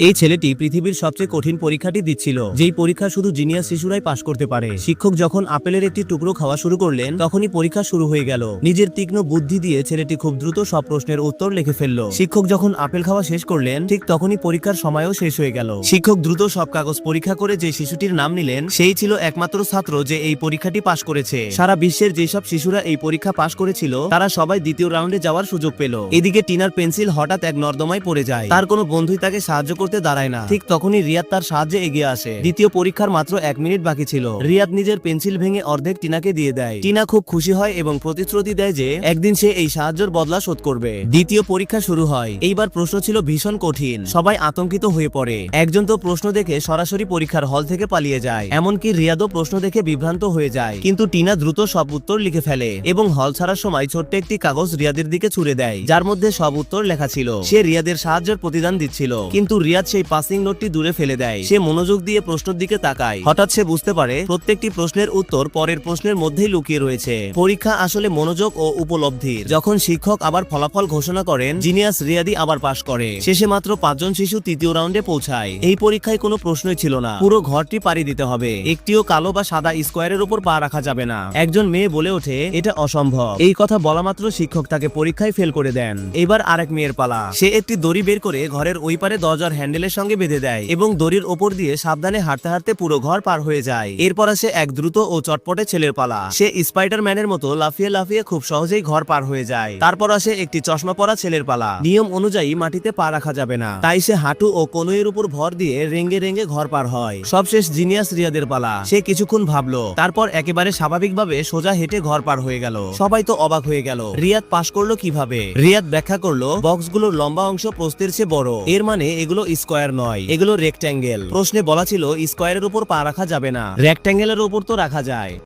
এই ছেলেটি পৃথিবীর সবচেয়ে কঠিন পরীক্ষাটি দিচ্ছিল, যেই পরীক্ষা শুধু জিনিয়াস শিশুরাই পাশ করতে পারে। শিক্ষক যখন আপেলের একটি টুকরো খাওয়া শুরু করলেন, তখনই পরীক্ষা শুরু হয়ে গেল। নিজের তীক্ষ্ণ বুদ্ধি দিয়ে ছেলেটি খুব দ্রুত সব প্রশ্নের উত্তর লিখে ফেলল। শিক্ষক যখন আপেল খাওয়া শেষ করলেন, ঠিক তখনই পরীক্ষার সময়ও শেষ হয়ে গেল। শিক্ষক দ্রুত সব কাগজ পরীক্ষা করে যে শিশুটির নাম নিলেন, সেই ছিল একমাত্র ছাত্র যে এই পরীক্ষাটি পাশ করেছে। সারা বিশ্বের যেসব শিশুরা এই পরীক্ষা পাশ করেছিল, তারা সবাই দ্বিতীয় রাউন্ডে যাওয়ার সুযোগ পেল। এদিকে টিনার পেন্সিল হঠাৎ এক নর্দমায় পড়ে যায়। তার কোনো বন্ধুই তাকে সাহায্য করতে দাঁড়ায় না। ঠিক তখনই রিয়াদ তার সাহায্যে এগিয়ে আসে। দ্বিতীয় পরীক্ষার মাত্র এক মিনিট বাকি ছিল। রিয়াদ নিজের পেন্সিল ভেঙে অর্ধেক টিনাকে দিয়ে দেয়। টিনা খুব খুশি হয় এবং প্রতিশ্রুতি দেয় যে একদিন সে এই সাহায্যের বদলা শোধ করবে। দ্বিতীয় পরীক্ষা শুরু হয়। এইবার প্রশ্ন ছিল ভীষণ কঠিন। সবাই আতঙ্কিত হয়ে পড়ে। একজন তো প্রশ্ন দেখে সরাসরি পরীক্ষার হল থেকে পালিয়ে যায়। এমনকি রিয়াদও প্রশ্ন দেখে বিভ্রান্ত হয়ে যায়। কিন্তু টিনা দ্রুত সব উত্তর লিখে ফেলে এবং হল ছাড়ার সময় ছোট্ট একটি কাগজ রিয়াদের দিকে ছুড়ে দেয়, যার মধ্যে সব উত্তর লেখা ছিল। সে রিয়াদের সাহায্যের প্রতিদান দিচ্ছিল। কিন্তু রিয়াদ সেই পাসিং নোটটি দূরে ফেলে দেয়। সে মনোযোগ দিয়ে প্রশ্নের দিকে তাকায়। হঠাৎ সে বুঝতে পারে, প্রত্যেকটি প্রশ্নের উত্তর পরের প্রশ্নের মধ্যেই লুকিয়ে রয়েছে। পরীক্ষা আসলে মনোযোগ ও উপলব্ধির। যখন শিক্ষক আবার ফলাফল ঘোষণা করেন, জিনিয়াস রিয়াদি আবার পাশ করে। শেষে মাত্র পাঁচজন শিশু তৃতীয় রাউন্ডে পৌঁছায়। এই পরীক্ষায় কোনো প্রশ্নই ছিল না। পুরো ঘরটি পাড়ি দিতে হবে। একটিও কালো বা সাদা স্কোয়ারের উপর পা রাখা যাবে না। একজন মেয়ে বলে ওঠে, এটা অসম্ভব। এই কথা বলা মাত্র শিক্ষক তাকে পরীক্ষায় ফেল করে দেন। এবার আরেক মেয়ের পালা। সে একটি দড়ি বের করে ঘরের ওই পারে দরজার হ্যান্ডেলের সঙ্গে বেঁধে দেয় এবং দড়ির ওপর দিয়ে সাবধানে হাঁটতে হাঁটতে পুরো ঘর পার হয়ে যায়। এরপর আসে এক দ্রুত ও চটপটে ছেলের পালা। সে স্পাইডারম্যানের মতো লাফিয়ে লাফিয়ে খুব সহজেই ঘর পার হয়ে যায়। তারপর আসে একটি চশমা পরা ছেলের পালা। নিয়ম অনুযায়ী মাটিতে পা রাখা যাবে না। তাই সে হাঁটু ও কনুইয়ের উপর ভর দিয়ে রেঙ্গে রেঙ্গে ঘর পার হয়। সবশেষ জিনিয়াস রিয়াদের পালা। সে কিছুক্ষণ ভাবলো। তারপর একেবারে স্বাভাবিকভাবে সোজা হেঁটে ঘর পার হয়ে গেল। সবাই তো অবাক হয়ে গেল। রিয়াদ পাশ করল কীভাবে? রিয়াদ ব্যাখ্যা করল, বক্সগুলোর লম্বা অংশ প্রস্তের চেয়ে বড়। এর মানে এগুলো স্কোয়ার নয়। এগুলো রেক্ট্যাঙ্গেল প্রশ্নে বলা ছিল, স্কোয়ারের উপর পা রাখা যাবে না। রেক্ট্যাঙ্গেলের উপর তো রাখা যায়।